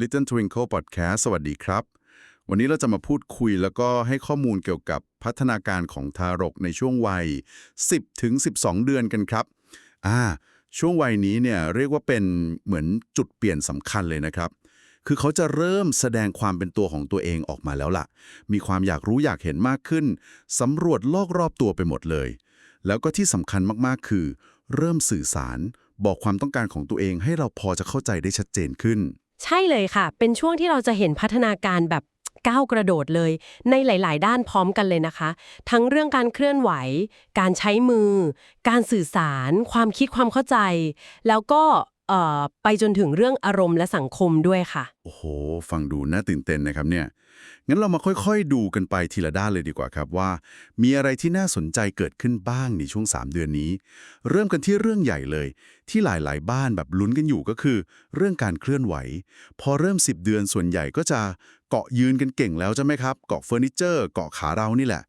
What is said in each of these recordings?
Little Twinkle Podcast สวัสดีครับ วันนี้เราจะมาพูดคุยแล้วก็ให้ข้อมูลเกี่ยวกับพัฒนาการของทารกในช่วงวัย 10ถึง12 เดือนกันครับอ่าช่วงวัยนี้เนี่ยเรียกว่าเป็นเหมือนจุดเปลี่ยนสำคัญเลยนะครับ คือเขาจะเริ่มแสดงความเป็นตัวของตัวเองออกมาแล้วล่ะ มีความอยากรู้อยากเห็นมากขึ้นสำรวจโลกรอบตัวไปหมดเลย แล้วก็ที่สำคัญมากๆคือ เริ่มสื่อสารบอกความต้องการของตัวเองให้เราพอจะเข้าใจได้ชัดเจนขึ้น ใช่เลยค่ะ เป็นช่วงที่เราจะเห็นพัฒนาการแบบก้าวกระโดดเลย ในหลาย ๆ ด้านพร้อมกันเลยนะคะ ทั้งเรื่องการเคลื่อนไหว การใช้มือ การสื่อสาร ความคิดความเข้าใจ แล้วก็เอ่อไปจนถึงเรื่องอารมณ์และสังคมด้วยค่ะ โอ้โห ฟังดูน่าตื่นเต้นนะครับเนี่ย งั้นเรามาค่อยๆ ดูกันไปทีละด้านเลยดีกว่าครับว่า มีอะไรที่น่าสนใจเกิดขึ้นบ้างในช่วง 3 เดือนนี้ เริ่มกันที่เรื่องใหญ่เลย ที่หลายๆ บ้านแบบลุ้นกันอยู่ก็คือ เรื่องการเคลื่อนไหว พอเริ่ม 10 เดือนส่วนใหญ่ก็จะเกาะยืนกันเก่งแล้วใช่ไหมครับ เกาะเฟอร์นิเจอร์ เกาะขาเรานี่แหละ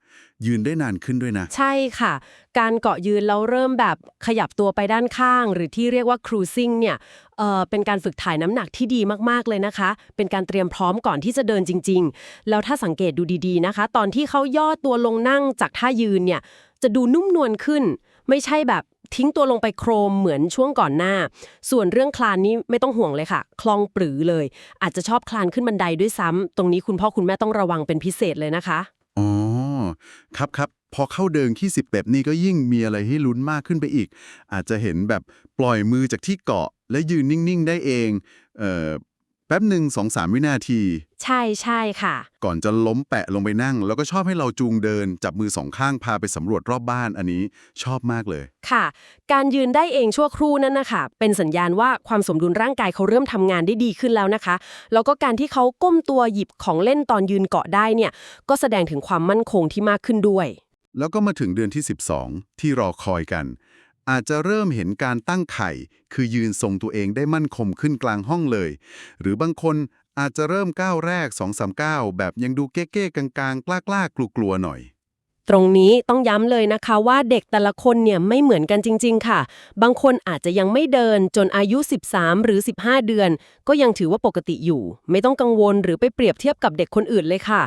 ยืนได้นานขึ้นด้วยนะ ใช่ค่ะ การเกาะยืนแล้วเริ่มแบบขยับตัวไปด้านข้าง หรือที่เรียกว่า cruising เนี่ย เอ่อเป็นการฝึกถ่ายน้ำหนักที่ดีมากๆเลยนะคะ เป็นการเตรียมพร้อมก่อนที่จะเดินจริง ๆ แล้วถ้าสังเกตดูดีๆนะคะ ตอนที่เขาย่อตัวลงนั่งจากท่ายืนเนี่ยจะดูนุ่มนวลขึ้น ไม่ใช่แบบทิ้งตัวลงไปโครมเหมือนช่วงก่อนหน้า ส่วนเรื่องคลานนี้ไม่ต้องห่วงเลยค่ะ คล่องปรือเลย อาจจะชอบคลานขึ้นบันไดด้วยซ้ำตรงนี้คุณพ่อคุณแม่ต้องระวังเป็นพิเศษเลยนะคะ อ๋อ ครับครับ พอเข้าเดินขี้สิบแบบนี้ก็ยิ่งมีอะไรให้ลุ้นมากขึ้นไปอีก อาจจะเห็นแบบปล่อยมือจากที่เกาะ และยืนนิ่ง ๆ ได้เองเอ่อแป๊บหนึ่งสองสามวินาที ใช่ใช่ค่ะ ก่อนจะล้มแปะลงไปนั่ง แล้วก็ชอบให้เราจูงเดิน จับมือสองข้างพาไปสำรวจรอบบ้านอันนี้ชอบมากเลย ค่ะ การยืนได้เองชั่วครู่นั้นนะคะเป็นสัญญาณว่าความสมดุลร่างกายเขาเริ่มทำงานได้ดีขึ้นแล้วนะคะ แล้วก็การที่เขาก้มตัวหยิบของเล่นตอนยืนเกาะได้เนี่ย ก็แสดงถึงความมั่นคงที่มากขึ้นด้วย แล้วก็มาถึงเดือนที่ 12 ที่รอคอยกัน อาจจะเริ่มเห็นการตั้งไข่ คือยืนทรงตัวเองได้มั่นคงขึ้นกลางห้องเลย หรือบางคนอาจจะเริ่มก้าวแรก 2-3ก้าวแบบยังดูเก้ๆกลางๆ กล้าๆ กลัวๆ หน่อย ตรงนี้ต้องย้ำเลยนะคะว่าเด็กแต่ละคนเนี่ยไม่เหมือนกันจริง ๆ ค่ะ บางคนอาจจะยังไม่เดินจนอายุ 13 หรือ 15 เดือน ก็ยังถือว่าปกติอยู่ ไม่ต้องกังวลหรือไปเปรียบเทียบกับเด็กคนอื่นเลยค่ะ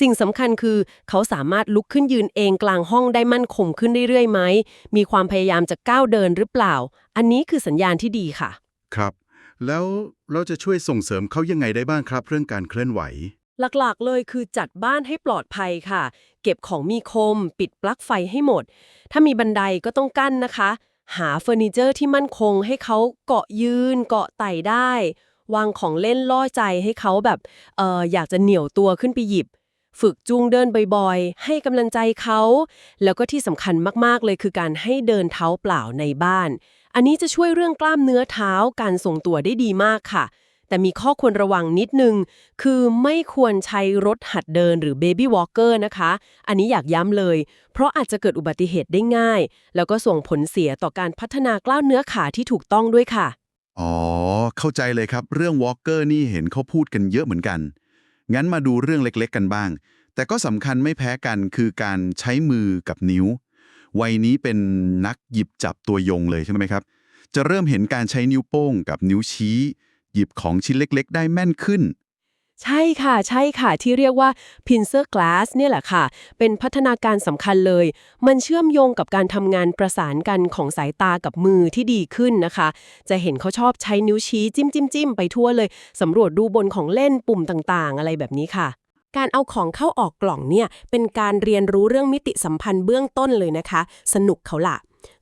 สิ่งสำคัญคือ เขาสามารถลุกขึ้นยืนเองกลางห้องได้มั่นคงขึ้นเรื่อยๆไหมมีความพยายามจะก้าวเดินหรือเปล่า อันนี้คือสัญญาณที่ดีค่ะ ครับ แล้วเราจะช่วยส่งเสริมเขายังไงได้บ้างครับ เรื่องการเคลื่อนไหว หลักๆ เลยคือจัดบ้านให้ปลอดภัยค่ะ เก็บของมีคม ปิดปลั๊กไฟให้หมด ถ้ามีบันไดก็ต้องกั้นนะคะ หาเฟอร์นิเจอร์ที่มั่นคงให้เขาเกาะยืน เกาะไต่ได้ วางของเล่นล่อใจให้เขาแบบเอออยากจะเหนี่ยวตัวขึ้นไปหยิบ ฝึกจูงเดินบ่อยๆ ให้กำลังใจเขา แล้วก็ที่สำคัญมากๆเลยคือการให้เดินเท้าเปล่าในบ้าน อันนี้จะช่วยเรื่องกล้ามเนื้อเท้าการทรงตัวได้ดีมากค่ะ แต่มีข้อควรระวังนิดนึง คือไม่ควรใช้รถหัดเดินหรือ Baby Walker นะคะ อันนี้อยากย้ำเลย เพราะอาจจะเกิดอุบัติเหตุได้ง่าย แล้วก็ส่งผลเสียต่อการพัฒนากล้ามเนื้อขาที่ถูกต้องด้วยค่ะ อ๋อ เข้าใจเลยครับ เรื่องวอล์กเกอร์นี่เห็นเขาพูดกันเยอะเหมือนกัน งั้นมาดูเรื่องเล็กๆ กันบ้าง แต่ก็สำคัญไม่แพ้กันคือการใช้มือกับนิ้ว วัยนี้เป็นนักหยิบจับตัวยงเลยใช่ไหมครับ จะเริ่มเห็นการใช้นิ้วโป้งกับนิ้วชี้ หยิบของชิ้นเล็ก ๆ ได้แม่นขึ้น ใช่ค่ะ ใช่ค่ะ ที่เรียกว่า pincer glass เนี่ยแหละค่ะ เป็นพัฒนาการสำคัญเลย มันเชื่อมโยงกับการทำงานประสานกันของสายตากับมือที่ดีขึ้นนะคะ จะเห็นเขาชอบใช้นิ้วชี้จิ้มจิ้มจิ้มไปทั่วเลยสำรวจดูบนของเล่นปุ่มต่างๆ อะไรแบบนี้ค่ะ การเอาของเข้าออกกล่องเนี่ยเป็นการเรียนรู้เรื่องมิติสัมพันธ์เบื้องต้นเลยนะคะ สนุกเขาละ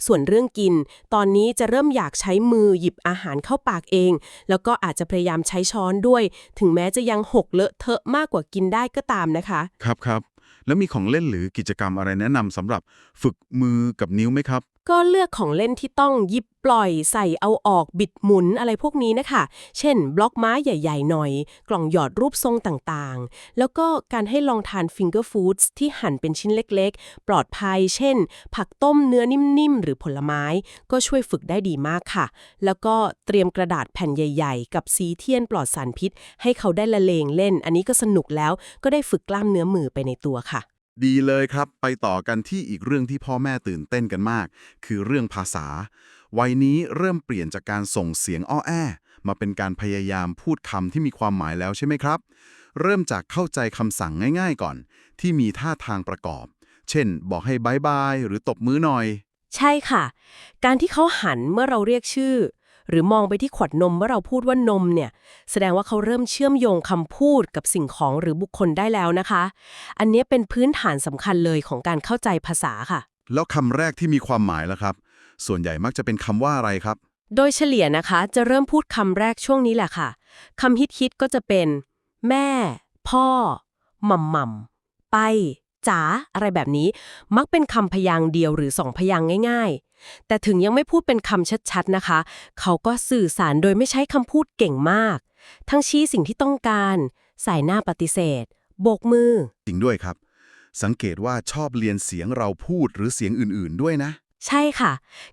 ส่วนเรื่องกิน ตอนนี้จะเริ่มอยากใช้มือหยิบอาหารเข้าปากเอง แล้วก็อาจจะพยายามใช้ช้อนด้วย ถึงแม้จะยังหกเลอะเทอะมากกว่ากินได้ก็ตามนะคะ ครับครับแล้วมีของเล่นหรือกิจกรรมอะไรแนะนำสำหรับฝึกมือกับนิ้วไหมครับ ก็เลือกของเล่นที่ต้องหยิบปล่อยใส่เอาออกบิดหมุนอะไรพวกนี้นะคะ เช่น บล็อกไม้ใหญ่ ๆ หน่อย กล่องหยอดรูปทรงต่างๆ แล้วก็การให้ลองทานฟิงเกอร์ฟู้ดที่หั่นเป็นชิ้นเล็กๆ ปลอดภัย เช่น ผักต้มเนื้อนิ่มๆ หรือผลไม้ ก็ช่วยฝึกได้ดีมากค่ะ แล้วก็เตรียมกระดาษแผ่นใหญ่ ๆ กับสีเทียนปลอดสารพิษ ให้เขาได้ละเลงเล่น อันนี้ก็สนุกแล้วก็ได้ฝึกกล้ามเนื้อมือไปในตัวค่ะ ดีเลยครับ ไปต่อกันที่อีกเรื่องที่พ่อแม่ตื่นเต้นกันมาก คือเรื่องภาษา วัยนี้เริ่มเปลี่ยนจากการส่งเสียงอ้อแอ มาเป็นการพยายามพูดคำที่มีความหมายแล้วใช่ไหมครับ เริ่มจากเข้าใจคำสั่งง่ายๆก่อน ที่มีท่าทางประกอบ เช่น บอกให้บายบายหรือตบมือหน่อย ใช่ค่ะ การที่เขาหันเมื่อเราเรียกชื่อ หรือมองไปที่ขวดนมเมื่อเราพูดว่านมเนี่ย แสดงว่าเขาเริ่มเชื่อมโยงคำพูดกับสิ่งของหรือบุคคลได้แล้วนะคะ อันนี้เป็นพื้นฐานสำคัญเลยของการเข้าใจภาษาค่ะ แล้วคำแรกที่มีความหมายล่ะครับ ส่วนใหญ่มักจะเป็นคำว่าอะไรครับ โดยเฉลี่ยนะคะ จะเริ่มพูดคำแรกช่วงนี้แหละค่ะคำฮิตๆก็จะเป็น แม่ พ่อหม่ำหม่ำไป จ๋าอะไรแบบนี้ มักเป็นคำพยางค์เดียวหรือสองพยางค์ง่าย ๆ แต่ถึงยังไม่พูดเป็นคำชัดๆนะคะ เขาก็สื่อสารโดยไม่ใช้คำพูดเก่งมาก ทั้งชี้สิ่งที่ต้องการใส่หน้าปฏิเสธโบกมือ จริงด้วยครับ สังเกตว่าชอบเรียนเสียงเราพูดหรือเสียงอื่นๆด้วยนะ ใช่ค่ะ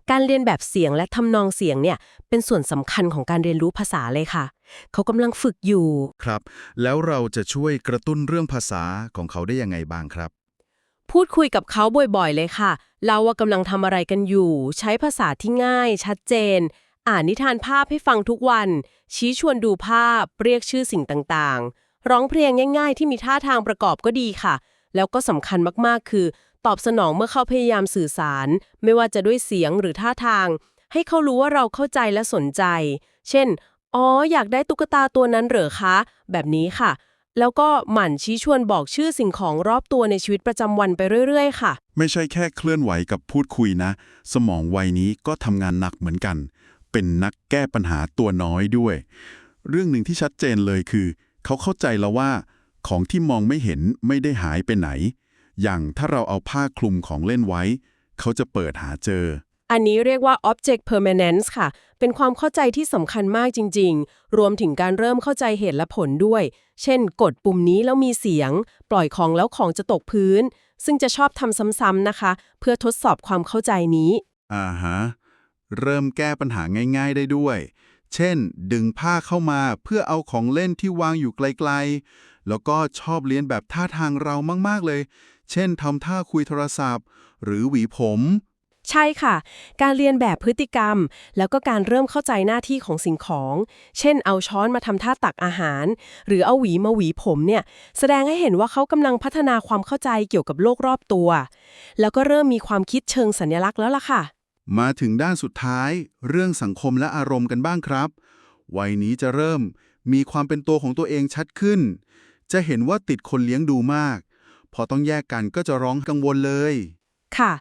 การเรียนแบบเสียงและทำนองเสียงเนี่ย เป็นส่วนสำคัญของการเรียนรู้ภาษาเลยค่ะ เขากำลังฝึกอยู่ ครับ แล้วเราจะช่วยกระตุ้นเรื่องภาษาของเขาได้ยังไงบ้างครับ พูดคุยกับเขาบ่อยๆ เลยค่ะ เราว่ากำลังทำอะไรกันอยู่ ใช้ภาษาที่ง่าย ชัดเจน อ่านนิทานภาพให้ฟังทุกวัน ชี้ชวนดูภาพ เรียกชื่อสิ่งต่างๆ ร้องเพลงง่ายๆ ที่มีท่าทางประกอบก็ดีค่ะ แล้วก็สำคัญมากๆ คือ ตอบสนองเมื่อเขาพยายามสื่อสาร ไม่ว่าจะด้วยเสียงหรือท่าทาง ให้เขารู้ว่าเราเข้าใจและสนใจ เช่น อ๋อ อยากได้ตุ๊กตาตัวนั้นเหรอคะ แบบนี้ค่ะ แล้วก็หมั่นชี้ชวนบอกชื่อสิ่งของรอบตัวในชีวิตประจำวันไปเรื่อยๆ ค่ะ ไม่ใช่แค่เคลื่อนไหวกับพูดคุยนะ สมองวัยนี้ก็ทำงานหนักเหมือนกัน เป็นนักแก้ปัญหาตัวน้อยด้วย เรื่องหนึ่งที่ชัดเจนเลยคือ เขาเข้าใจแล้วว่า ของที่มองไม่เห็นไม่ได้หายไปไหน อย่างถ้าเราเอาผ้าคลุมของเล่นไว้ เขาจะเปิดหาเจอ อันนี้เรียกว่า object permanence ค่ะ เป็นความเข้าใจที่สำคัญมากจริง ๆ รวมถึงการเริ่มเข้าใจเหตุและผลด้วย เช่น กดปุ่มนี้แล้วมีเสียง ปล่อยของแล้วของจะตกพื้น ซึ่งจะชอบทำซ้ำๆนะคะ เพื่อทดสอบความเข้าใจนี้อ่าฮะเริ่มแก้ปัญหาง่าย ๆ ได้ด้วย เช่น ดึงผ้าเข้ามาเพื่อเอาของเล่นที่วางอยู่ไกลๆ แล้วก็ชอบเลียนแบบท่าทางเรามากๆเลย เช่นทำท่าคุยโทรศัพท์ หรือหวีผม ใช่ค่ะ การเรียนแบบพฤติกรรม แล้วก็การเริ่มเข้าใจหน้าที่ของสิ่งของ เช่น เอาช้อนมาทำท่าตักอาหาร หรือเอาหวีมาหวีผมเนี่ยแสดงให้เห็นว่าเขากำลังพัฒนาความเข้าใจเกี่ยวกับโลกรอบตัว แล้วก็เริ่มมีความคิดเชิงสัญลักษณ์แล้วล่ะค่ะ มาถึงด้านสุดท้าย เรื่องสังคมและอารมณ์กันบ้างครับ วัยนี้จะเริ่มมีความเป็นตัวของตัวเองชัดขึ้น จะเห็นว่าติดคนเลี้ยงดูมาก พอต้องแยกกันก็จะร้องกังวลเลย ค่ะ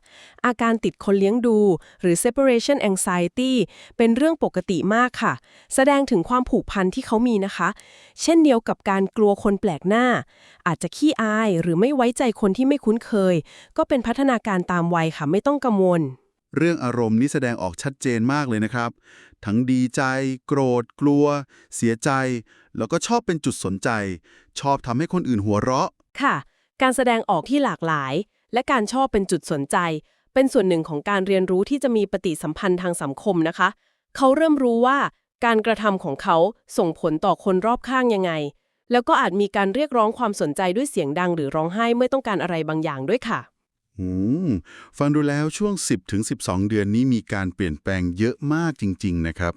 อาการติดคนเลี้ยงดู หรือ separation anxiety เป็นเรื่องปกติมากค่ะ แสดงถึงความผูกพันที่เขามีนะคะ เช่นเดียวกับการกลัวคนแปลกหน้า อาจจะขี้อายหรือไม่ไว้ใจคนที่ไม่คุ้นเคย ก็เป็นพัฒนาการตามวัยค่ะ ไม่ต้องกังวล เรื่องอารมณ์นี้แสดงออกชัดเจนมากเลยนะครับ ทั้งดีใจ โกรธ กลัว เสียใจ แล้วก็ชอบเป็นจุดสนใจ ชอบทำให้คนอื่นหัวเราะ ค่ะ การแสดงออกที่หลากหลาย และการชอบเป็นจุดสนใจ เป็นส่วนหนึ่งของการเรียนรู้ที่จะมีปฏิสัมพันธ์ทางสังคมนะคะ เขาเริ่มรู้ว่าการกระทำของเขาส่งผลต่อคนรอบข้างยังไง แล้วก็อาจมีการเรียกร้องความสนใจด้วยเสียงดังหรือร้องไห้เมื่อต้องการอะไรบางอย่างด้วยค่ะอืมฟังดูแล้วช่วง 10ถึง12 เดือนนี้มีการเปลี่ยนแปลงเยอะมากจริง ๆ นะครับ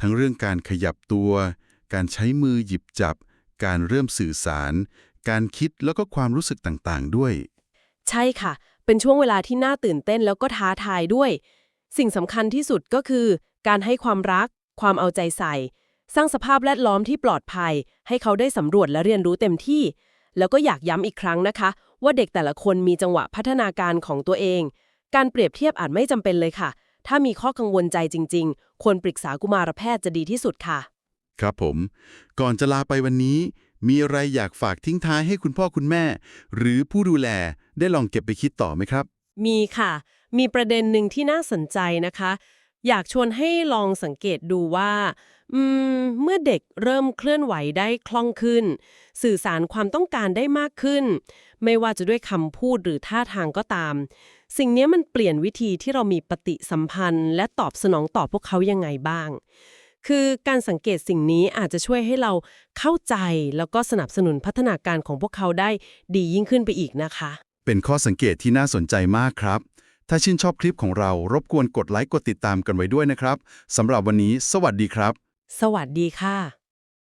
ทั้งเรื่องการขยับตัว การใช้มือหยิบจับ การเริ่มสื่อสาร การคิดแล้วก็ความรู้สึกต่างๆ ด้วย ใช่ค่ะ เป็นช่วงเวลาที่น่าตื่นเต้นแล้วก็ท้าทายด้วย สิ่งสำคัญที่สุดก็คือ การให้ความรัก ความเอาใจใส่ สร้างสภาพแวดล้อมที่ปลอดภัย ให้เขาได้สำรวจและเรียนรู้เต็มที่ แล้วก็อยากย้ำอีกครั้งนะคะ ว่าเด็กแต่ละคนมีจังหวะพัฒนาการของตัวเอง การเปรียบเทียบอาจไม่จำเป็นเลยค่ะ ถ้ามีข้อกังวลใจจริง ๆ ควรปรึกษากุมารแพทย์จะดีที่สุดค่ะ ครับผม ก่อนจะลาไปวันนี้ มีอะไรอยากฝากทิ้งท้ายให้คุณพ่อคุณแม่ หรือผู้ดูแล ได้ลองเก็บไปคิดต่อไหมครับ มีค่ะ มีประเด็นหนึ่งที่น่าสนใจนะคะ อยากชวนให้ลองสังเกตดูว่าอืมเมื่อเด็กเริ่มเคลื่อนไหวได้คล่องขึ้น สื่อสารความต้องการได้มากขึ้น ไม่ว่าจะด้วยคำพูดหรือท่าทางก็ตาม สิ่งนี้มันเปลี่ยนวิธีที่เรามีปฏิสัมพันธ์ และตอบสนองต่อพวกเขายังไงบ้าง คือการสังเกตสิ่งนี้อาจจะช่วยให้เราเข้าใจแล้วก็สนับสนุนพัฒนาการของพวกเขาได้ดียิ่งขึ้นไปอีกนะคะ เป็นข้อสังเกตที่น่าสนใจมากครับ ถ้าชื่นชอบคลิปของเรารบกวนกดไลค์กดติดตามกันไว้ด้วยนะครับสำหรับวันนี้ สวัสดีครับ สวัสดีค่ะ